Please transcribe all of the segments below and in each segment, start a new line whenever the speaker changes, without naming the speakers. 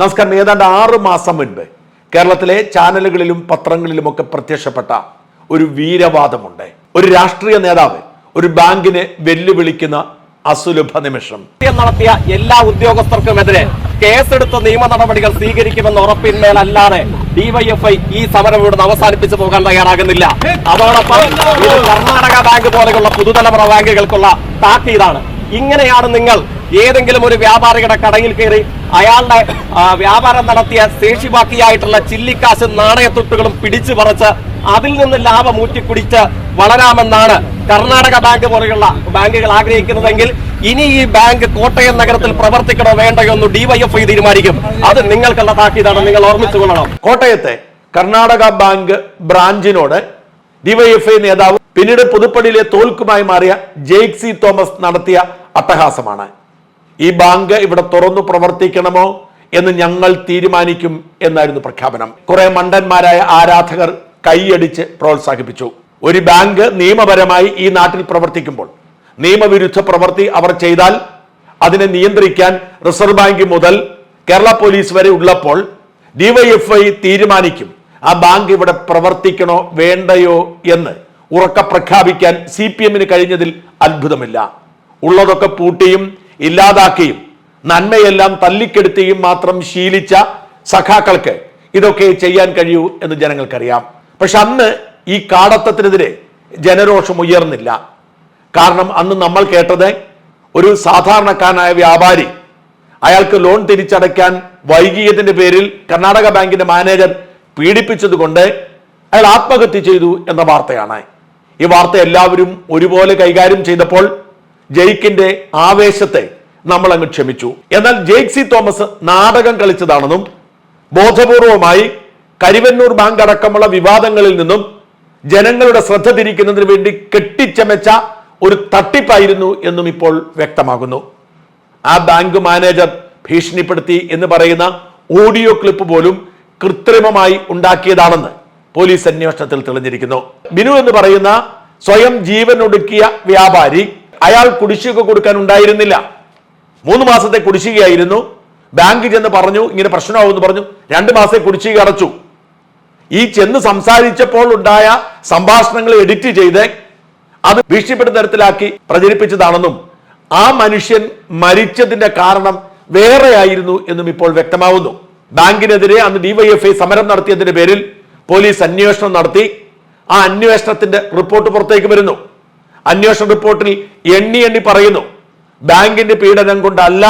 നമസ്കാരം. ഏതാണ്ട് ആറ് മാസം മുൻപ് കേരളത്തിലെ ചാനലുകളിലും പത്രങ്ങളിലുമൊക്കെ പ്രത്യക്ഷപ്പെട്ട ഒരു വീരവാദമുണ്ട്. ഒരു രാഷ്ട്രീയ നേതാവ് ഒരു ബാങ്കിനെ വെല്ലുവിളിക്കുന്ന അസുലഭ നിമിഷം.
നടത്തിയ എല്ലാ ഉദ്യോഗസ്ഥർക്കുമെതിരെ കേസെടുത്ത നിയമ നടപടികൾ സ്വീകരിക്കുമെന്ന ഉറപ്പിന്മേലല്ലാതെ ഡിവൈഎഫ്ഐ ഈ സമരം ഇവിടുന്ന് അവസാനിപ്പിച്ചു പോകാൻ തയ്യാറാകുന്നില്ല. അതോടൊപ്പം കർണാടക ബാങ്ക് പോലെയുള്ള പുതുതലമുറ ബാങ്കുകൾക്കുള്ള താക്കീതാണ്. ഇങ്ങനെയാണ് നിങ്ങൾ ഏതെങ്കിലും ഒരു വ്യാപാരികളുടെ കടയിൽ കയറി അയാളുടെ വ്യാപാരം നടത്തിയ ശേഷി ബാക്കിയായിട്ടുള്ള ചില്ലിക്കാശ് നാണയത്തൊട്ടുകളും പിടിച്ചു പറിച്ച് അതിൽ നിന്ന് ലാഭം ഊറ്റിക്കുടിച്ച് വളരാമെന്നാണ് കർണാടക ബാങ്ക് പോലെയുള്ള ബാങ്കുകൾ ആഗ്രഹിക്കുന്നതെങ്കിൽ ഇനി ഈ ബാങ്ക് കോട്ടയം നഗരത്തിൽ പ്രവർത്തിക്കണോ വേണ്ടയോ എന്ന് ഡിവൈഎഫ്ഐ തീരുമാനിക്കും. അത് നിങ്ങൾക്കുള്ള താക്കീതാണ് നിങ്ങൾ ഓർമ്മിച്ചു കൊള്ളണം.
കോട്ടയത്തെ കർണാടക ബാങ്ക് ബ്രാഞ്ചിനോട് ഡിവൈഎഫ്ഐ നേതാവ് പിന്നീട് പുതുപ്പള്ളിയിലെ തോൽക്കുമായി മാറിയ ജെയ്ക് സി തോമസ് നടത്തിയ അട്ടഹാസമാണ്. ഈ ബാങ്ക് ഇവിടെ തുറന്നു പ്രവർത്തിക്കണമോ എന്ന് ഞങ്ങൾ തീരുമാനിക്കും എന്നായിരുന്നു പ്രഖ്യാപനം. കുറെ മണ്ടന്മാരായ ആരാധകർ കൈയടിച്ച് പ്രോത്സാഹിപ്പിച്ചു. ഒരു ബാങ്ക് നിയമപരമായി ഈ നാട്ടിൽ പ്രവർത്തിക്കുമ്പോൾ നിയമവിരുദ്ധ പ്രവൃത്തി അവർ ചെയ്താൽ അതിനെ നിയന്ത്രിക്കാൻ റിസർവ് ബാങ്ക് മുതൽ കേരള പോലീസ് വരെ ഉള്ളപ്പോൾ ഡിവൈഎഫ്ഐ തീരുമാനിക്കും ആ ബാങ്ക് ഇവിടെ പ്രവർത്തിക്കണോ വേണ്ടയോ എന്ന് ഉറക്ക പ്രഖ്യാപിക്കാൻ സി പി എമ്മിന് കഴിഞ്ഞതിൽ അത്ഭുതമില്ല. ഉള്ളതൊക്കെ പൂട്ടിയും ഇല്ലാതാക്കിയും നന്മയെല്ലാം തല്ലിക്കെടുത്തിയും മാത്രം ശീലിച്ച സഖാക്കൾക്ക് ഇതൊക്കെ ചെയ്യാൻ കഴിയൂ എന്ന് ജനങ്ങൾക്കറിയാം. പക്ഷെ അന്ന് ഈ കാടത്തത്തിനെതിരെ ജനരോഷം ഉയർന്നില്ല. കാരണം അന്ന് നമ്മൾ കേട്ടത് ഒരു സാധാരണക്കാരനായ വ്യാപാരി അയാൾക്ക് ലോൺ തിരിച്ചടയ്ക്കാൻ വൈകിയതിന്റെ പേരിൽ കർണാടക ബാങ്കിന്റെ മാനേജർ പീഡിപ്പിച്ചതുകൊണ്ട് അയാൾ ആത്മഹത്യ ചെയ്തു എന്ന വാർത്തയാണ്. ഈ വാർത്ത എല്ലാവരും ഒരുപോലെ കൈകാര്യം ചെയ്തപ്പോൾ ജയിക്കിന്റെ ആവേശത്തെ നമ്മൾ അങ്ങ് ക്ഷമിച്ചു. എന്നാൽ ജെയ്ക് സി തോമസ് നാടകം കളിച്ചതാണെന്നും ബോധപൂർവമായി കരിവന്നൂർ ബാങ്ക് അടക്കമുള്ള വിവാദങ്ങളിൽ നിന്നും ജനങ്ങളുടെ ശ്രദ്ധ തിരിക്കുന്നതിന് വേണ്ടി കെട്ടിച്ചമച്ച ഒരു തട്ടിപ്പായിരുന്നു എന്നും ഇപ്പോൾ വ്യക്തമാകുന്നു. ആ ബാങ്ക് മാനേജർ ഭീഷണിപ്പെടുത്തി എന്ന് പറയുന്ന ഓഡിയോ ക്ലിപ്പ് പോലും കൃത്രിമമായി ഉണ്ടാക്കിയതാണെന്ന് പോലീസ് അന്വേഷണത്തിൽ തെളിഞ്ഞിരിക്കുന്നു. ബിനു എന്ന് പറയുന്ന സ്വയം ജീവനൊടുക്കിയ വ്യാപാരി അയാൾ കുടിശ്ശിക കൊടുക്കാൻ ഉണ്ടായിരുന്നില്ല. മൂന്ന് മാസത്തെ കുടിശ്ശികയായിരുന്നു. ബാങ്ക് ചെന്ന് പറഞ്ഞു ഇങ്ങനെ പ്രശ്നമാവുമെന്ന് പറഞ്ഞു രണ്ട് മാസത്തെ കുടിശ്ശിക അടച്ചു. ഈ ചെന്ന് സംസാരിച്ചപ്പോൾ ഉണ്ടായ സംഭാഷണങ്ങൾ എഡിറ്റ് ചെയ്ത് അത് ഭീഷണിപ്പെടുന്ന തരത്തിലാക്കി പ്രചരിപ്പിച്ചതാണെന്നും ആ മനുഷ്യൻ മരിച്ചതിന്റെ കാരണം വേറെയായിരുന്നു എന്നും ഇപ്പോൾ വ്യക്തമാവുന്നു. ബാങ്കിനെതിരെ അന്ന് ഡിവൈഎഫ്ഐ സമരം നടത്തിയതിന്റെ പേരിൽ പോലീസ് അന്വേഷണം നടത്തി. ആ അന്വേഷണത്തിന്റെ റിപ്പോർട്ട് പുറത്തേക്ക് വരുന്നു. അന്വേഷണ റിപ്പോർട്ടിൽ എണ്ണി എണ്ണി പറയുന്നു. ബാങ്കിന്റെ പീഡനം കൊണ്ടല്ല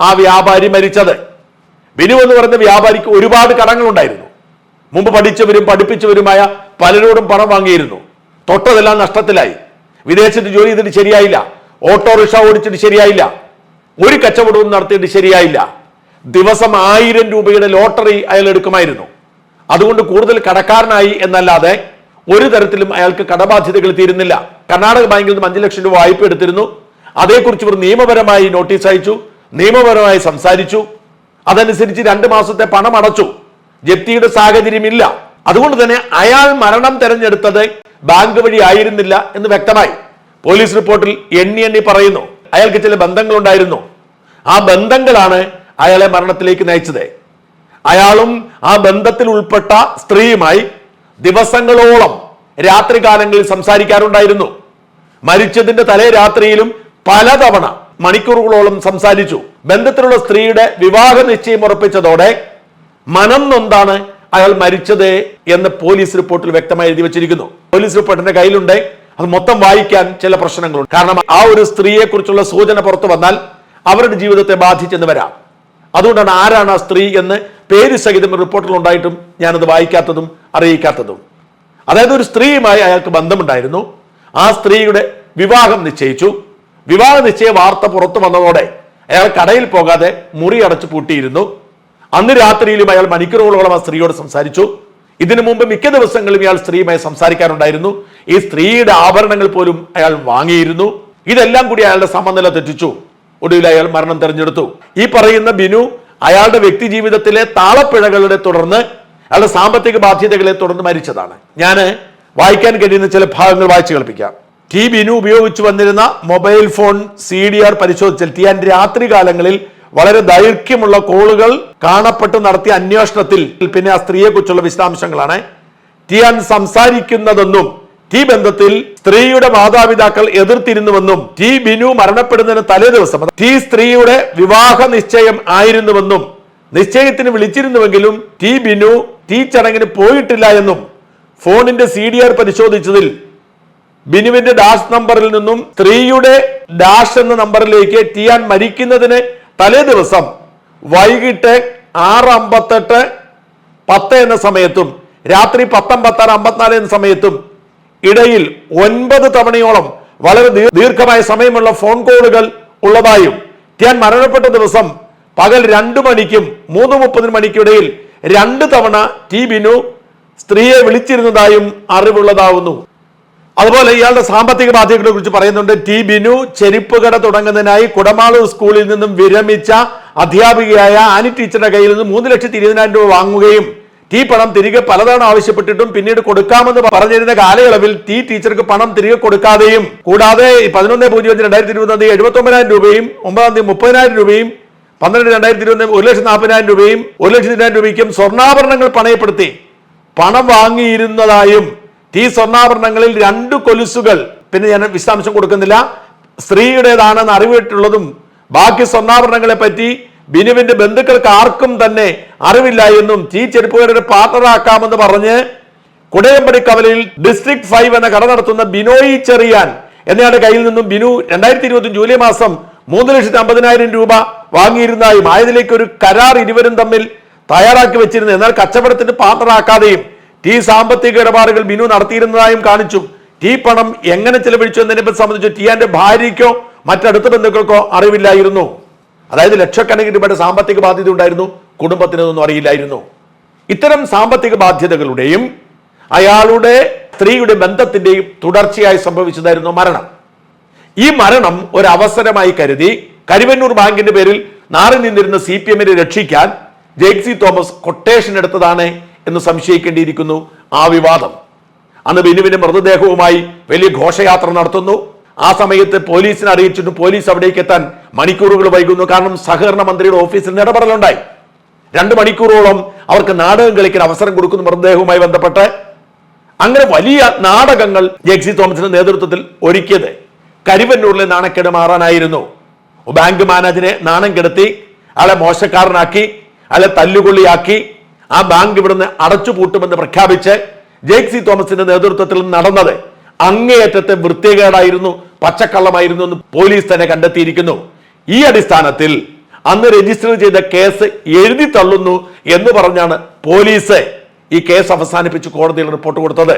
ആ വ്യാപാരി മരിച്ചത്. ബിനു എന്ന് പറയുന്ന വ്യാപാരിക്ക് ഒരുപാട് കടങ്ങളുണ്ടായിരുന്നു. മുമ്പ് പഠിച്ചവരും പഠിപ്പിച്ചവരുമായ പലരോടും പണം വാങ്ങിയിരുന്നു. തൊട്ടതെല്ലാം നഷ്ടത്തിലായി. വിദേശത്ത് ജോലി ചെയ്തിട്ട് ശരിയായില്ല. ഓട്ടോറിക്ഷ ഓടിച്ചിട്ട് ശരിയായില്ല. ഒരു കച്ചവടവും നടത്തിയിട്ട് ശരിയായില്ല. ദിവസം ആയിരം രൂപയുടെ ലോട്ടറി അയാൾ എടുക്കുമായിരുന്നു. അതുകൊണ്ട് കൂടുതൽ കടക്കാരനായി എന്നല്ലാതെ ഒരു തരത്തിലും അയാൾക്ക് കടബാധ്യതകൾ തീരുന്നില്ല. കർണാടക ബാങ്കിൽ നിന്നും അഞ്ചു ലക്ഷം രൂപ വായ്പ എടുത്തിരുന്നു. അതേക്കുറിച്ച് ഇവർ നിയമപരമായി നോട്ടീസ് അയച്ചു നിയമപരമായി സംസാരിച്ചു. അതനുസരിച്ച് രണ്ട് മാസത്തെ പണം അടച്ചു. ജപ്തിയുടെ സാഹചര്യമില്ല അതുകൊണ്ട് തന്നെ അയാൾ മരണം തെരഞ്ഞെടുത്തത് ബാങ്ക് വഴി ആയിരുന്നില്ല എന്ന് വ്യക്തമായി പോലീസ് റിപ്പോർട്ടിൽ എണ്ണി എണ്ണി പറയുന്നു. അയാൾക്ക് ചില ബന്ധങ്ങളുണ്ടായിരുന്നു. ആ ബന്ധങ്ങളാണ് അയാളെ മരണത്തിലേക്ക് നയിച്ചത്. അയാളും ആ ബന്ധത്തിൽ ഉൾപ്പെട്ട സ്ത്രീയുമായി ദിവസങ്ങളോളം രാത്രികാലങ്ങളിൽ സംസാരിക്കാറുണ്ടായിരുന്നു. മരിച്ചതിന്റെ തലേ രാത്രിയിലും പലതവണ മണിക്കൂറുകളോളം സംസാരിച്ചു. ബന്ധത്തിലുള്ള സ്ത്രീയുടെ വിവാഹ നിശ്ചയം ഉറപ്പിച്ചതോടെ മനം നൊന്താണ് അയാൾ മരിച്ചത് എന്ന് പോലീസ് റിപ്പോർട്ടിൽ വ്യക്തമായി എഴുതി വെച്ചിരിക്കുന്നു. പോലീസ് റിപ്പോർട്ടിന്റെ കയ്യിലുണ്ട്. അത് മൊത്തം വായിക്കാൻ ചില പ്രശ്നങ്ങളുണ്ട്. കാരണം ആ ഒരു സ്ത്രീയെ കുറിച്ചുള്ള സൂചന പുറത്തു വന്നാൽ അവരുടെ ജീവിതത്തെ ബാധിച്ചെന്ന് വരാം. അതുകൊണ്ടാണ് ആരാണ് ആ സ്ത്രീ എന്ന് പേര് സഹിതം റിപ്പോർട്ടിൽ ഉണ്ടായിട്ടും ഞാനത് വായിക്കാത്തതും അറിയിക്കാത്തതും. അതായത് ഒരു സ്ത്രീയുമായി അയാൾക്ക് ബന്ധമുണ്ടായിരുന്നു. ആ സ്ത്രീയുടെ വിവാഹം നിശ്ചയിച്ചു. വിവാഹ നിശ്ചയ വാർത്ത പുറത്തു വന്നതോടെ അയാൾ കടയിൽ പോകാതെ മുറി അടച്ചു പൂട്ടിയിരുന്നു. അന്ന് രാത്രിയിലും അയാൾ മണിക്കൂറുകളോളം ആ സ്ത്രീയോട് സംസാരിച്ചു. ഇതിനു മുമ്പ് മിക്ക ദിവസങ്ങളിലും ഇയാൾ സ്ത്രീയുമായി സംസാരിക്കാറുണ്ടായിരുന്നു. ഈ സ്ത്രീയുടെ ആഭരണങ്ങൾ പോലും അയാൾ വാങ്ങിയിരുന്നു. ഇതെല്ലാം കൂടി അയാളുടെ സമനില തെറ്റിച്ചു. ഒടുവിൽ അയാൾ മരണം തെരഞ്ഞെടുത്തു. ഈ പറയുന്ന ബിനു അയാളുടെ വ്യക്തി ജീവിതത്തിലെ താളപ്പിഴകളുടെ തുടർന്ന് അയാളുടെ സാമ്പത്തിക ബാധ്യതകളെ തുടർന്ന് മരിച്ചതാണ്. ഞാൻ വായിക്കാൻ കഴിയുന്ന ചില ഭാഗങ്ങൾ വായിച്ചു കേൾപ്പിക്കാം. ടി ബിനു ഉപയോഗിച്ചു വന്നിരുന്ന mobile phone C D R പരിശോധിച്ചാൽ ടിയാൻ രാത്രി കാലങ്ങളിൽ വളരെ ദൈർഘ്യമുള്ള കോളുകൾ കാണപ്പെട്ട് നടത്തിയ അന്വേഷണത്തിൽ പിന്നെ ആ സ്ത്രീയെ കുറിച്ചുള്ള വിശദാംശങ്ങളാണ് ടിയാൻ സംസാരിക്കുന്നതെന്നും ടി ബന്ധത്തിൽ സ്ത്രീയുടെ മാതാപിതാക്കൾ എതിർത്തിരുന്നുവെന്നും ടി ബിനു മരണപ്പെടുന്നതിന് തലേ ദിവസം ടി സ്ത്രീയുടെ വിവാഹ നിശ്ചയം ആയിരുന്നുവെന്നും നിശ്ചയത്തിന് വിളിച്ചിരുന്നുവെങ്കിലും ടി ബിനു ടി ചടങ്ങിന് പോയിട്ടില്ല എന്നും ഫോണിന്റെ സി ഡി ആർ പരിശോധിച്ചതിൽ ബിനുവിന്റെ ഡാഷ് നമ്പറിൽ നിന്നും സ്ത്രീയുടെ ഡാഷ് എന്ന നമ്പറിലേക്ക് ടിയാൻ മരിക്കുന്നതിന് തലേ ദിവസം വൈകിട്ട് ആറ് അമ്പത്തെട്ട് പത്ത് എന്ന സമയത്തും രാത്രി പത്തമ്പത്താറ് അമ്പത്തിനാല് എന്ന സമയത്തും ഇടയിൽ ഒൻപത് തവണയോളം വളരെ ദീർഘമായ സമയമുള്ള ഫോൺ കോളുകൾ ഉള്ളതായും ടിയാൻ മരണപ്പെട്ട ദിവസം പകൽ രണ്ടു മണിക്കും മൂന്ന് മുപ്പതിന് മണിക്കിടയിൽ രണ്ട് തവണ ടി ബിനു സ്ത്രീയെ വിളിച്ചിരുന്നതായും അറിവുള്ളതാവുന്നു. അതുപോലെ ഇയാളുടെ സാമ്പത്തിക ബാധ്യതകളെ കുറിച്ച് പറയുന്നുണ്ട്. ടി ബിനു ചെരുപ്പ് തുടങ്ങുന്നതിനായി കുടമാളൂർ സ്കൂളിൽ നിന്നും വിരമിച്ച അധ്യാപികയായ ആനി ടീച്ചറുടെ കയ്യിൽ നിന്ന് മൂന്ന് ലക്ഷത്തി ഇരുപതിനായിരം രൂപ വാങ്ങുകയും ടി പണം തിരികെ പലതവണ ആവശ്യപ്പെട്ടിട്ടും പിന്നീട് കൊടുക്കാമെന്ന് പറഞ്ഞിരുന്ന കാലയളവിൽ ടി ടീച്ചർക്ക് പണം തിരികെ കൊടുക്കാതെയും കൂടാതെ പതിനൊന്ന് പൂജ്യം അഞ്ച് രണ്ടായിരത്തി ഇരുപത്തി എഴുപത്തി ഒമ്പതിനായിരം രൂപയും ഒമ്പതാം തീയതി മുപ്പതിനായിരം രൂപയും പന്ത്രണ്ട് രണ്ടായിരത്തി ഇരുപത്തി ഒരു ലക്ഷത്തി നാൽപ്പതിനായിരം രൂപയും ഒരു ലക്ഷത്തി ഇരുപതിനായിരം രൂപയ്ക്കും സ്വർണാഭരണങ്ങൾ പണയപ്പെടുത്തി പണം വാങ്ങിയിരുന്നതായും ഈ സ്വർണാഭരണങ്ങളിൽ രണ്ട് കൊലുസുകൾ. പിന്നെ ഞാൻ വിശദാംശം കൊടുക്കുന്നില്ല. സ്ത്രീയുടേതാണെന്ന് അറിവിട്ടുള്ളതും ബാക്കി സ്വർണാഭരണങ്ങളെ പറ്റി ബിനുവിന്റെ ബന്ധുക്കൾക്ക് ആർക്കും തന്നെ അറിവില്ല എന്നും തീ ചെരുപ്പുകാരുടെ പാർട്ണറാക്കാമെന്ന് പറഞ്ഞ് കുടയമ്പടി കവലയിൽ ഡിസ്ട്രിക്ട് ഫൈവ് എന്ന കട നടത്തുന്ന ബിനോയി ചെറിയാൻ എന്നയാളുടെ കയ്യിൽ നിന്നും ബിനു രണ്ടായിരത്തി ഇരുപത്തി ജൂലൈ മാസം മൂന്ന് ലക്ഷത്തി അമ്പതിനായിരം രൂപ വാങ്ങിയിരുന്നതായും ആയതിലേക്ക് ഒരു കരാർ ഇരുവരും തമ്മിൽ തയ്യാറാക്കി വെച്ചിരുന്നു. എന്നാൽ കച്ചവടത്തിന് പാർട്ണറാക്കാതെയും ടി സാമ്പത്തിക ഇടപാടുകൾ ബിനു നടത്തിയിരുന്നതായും കാണിച്ചു. ടി പണം എങ്ങനെ ചെലവഴിച്ചു എന്നതിനെ സംബന്ധിച്ച് ടിയാന്റെ ഭാര്യയ്ക്കോ മറ്റടുത്ത ബന്ധുക്കൾക്കോ അറിവില്ലായിരുന്നു. അതായത് ലക്ഷക്കണക്കിന് രൂപയുടെ സാമ്പത്തിക ബാധ്യത ഉണ്ടായിരുന്നു. കുടുംബത്തിനൊന്നും അറിയില്ലായിരുന്നു. ഇത്തരം സാമ്പത്തിക ബാധ്യതകളുടെയും അയാളുടെ സ്ത്രീയുടെ ബന്ധത്തിന്റെയും തുടർച്ചയായി സംഭവിച്ചതായിരുന്നു മരണം. ഈ മരണം ഒരു അവസരമായി കരുതി കരിവന്നൂർ ബാങ്കിന്റെ പേരിൽ നാറി നിന്നിരുന്ന സി പി എമ്മിനെ രക്ഷിക്കാൻ ജെയ്സി തോമസ് കൊട്ടേഷൻ എടുത്തതാണ് എന്ന് സംശയിക്കേണ്ടിയിരിക്കുന്നു ആ വിവാദം. അന്ന് ബിനുവിന്റെ മൃതദേഹവുമായി വലിയ ഘോഷയാത്ര നടത്തുന്നു. ആ സമയത്ത് പോലീസിനെ അറിയിച്ചിട്ട് പോലീസ് അവിടേക്ക് എത്താൻ മണിക്കൂറുകൾ വൈകുന്നു. കാരണം സഹകരണ മന്ത്രിയുടെ ഓഫീസിൽ ഇടപെടലുണ്ടായി രണ്ട് മണിക്കൂറോളം അവർക്ക് നാടകം കളിക്കാൻ അവസരം കൊടുക്കുന്ന മൃതദേഹവുമായി ബന്ധപ്പെട്ട്. അങ്ങനെ വലിയ നാടകങ്ങൾ ജെക്സി തോമസിന്റെ നേതൃത്വത്തിൽ ഒരുക്കിയത് കരിവന്നൂരിലെ നാണക്കേട് മാറാനായിരുന്നു. ബാങ്ക് മാനേജരെ നാണം കെടുത്തി അയാളെ മോശക്കാരനാക്കി അയാളെ തല്ലുകൊള്ളിയാക്കി ആ ബാങ്ക് ഇവിടുന്ന് അടച്ചുപൂട്ടുമെന്ന് പ്രഖ്യാപിച്ച് ജെക്സി തോമസിന്റെ നേതൃത്വത്തിൽ നടന്നത് അങ്ങേയറ്റത്തെ വൃത്തികേടായിരുന്നു പച്ചക്കള്ളമായിരുന്നു എന്ന് പോലീസ് തന്നെ കണ്ടെത്തിയിരിക്കുന്നു. ഈ അടിസ്ഥാനത്തിൽ അന്ന് രജിസ്റ്റർ ചെയ്ത കേസ് എഴുതി തള്ളുന്നു എന്ന് പറഞ്ഞാണ് പോലീസ് ഈ കേസ് അവസാനിപ്പിച്ച് കോടതിയിൽ റിപ്പോർട്ട് കൊടുത്തത്.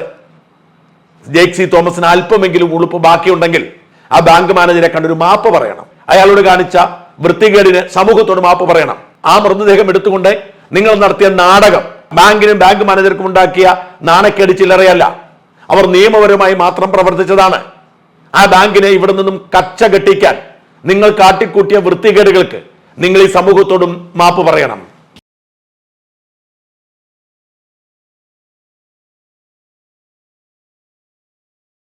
ജേക്സി തോമസിന് അല്പമെങ്കിലും ഉളുപ്പ് ബാക്കിയുണ്ടെങ്കിൽ ആ ബാങ്ക് മാനേജരെ കണ്ടൊരു മാപ്പ് പറയണം. അയാളോട് കാണിച്ച വൃത്തികേടിന് സമൂഹത്തോട് മാപ്പ് പറയണം. ആ മൃതദേഹം എടുത്തുകൊണ്ട് നിങ്ങൾ നടത്തിയ നാടകം ബാങ്കിനും ബാങ്ക് മാനേജർക്കും ഉണ്ടാക്കിയ നാണക്കേട് ചില്ലറയല്ല. അവർ നിയമപരമായി മാത്രം പ്രവർത്തിച്ചതാണ്. ആ ബാങ്കിനെ ഇവിടെ നിന്നും കച്ച കെട്ടിക്കാൻ നിങ്ങൾ കാട്ടിക്കൂട്ടിയ വൃത്തികേടുകൾക്ക് നിങ്ങൾ ഈ സമൂഹത്തോടും മാപ്പ് പറയണം.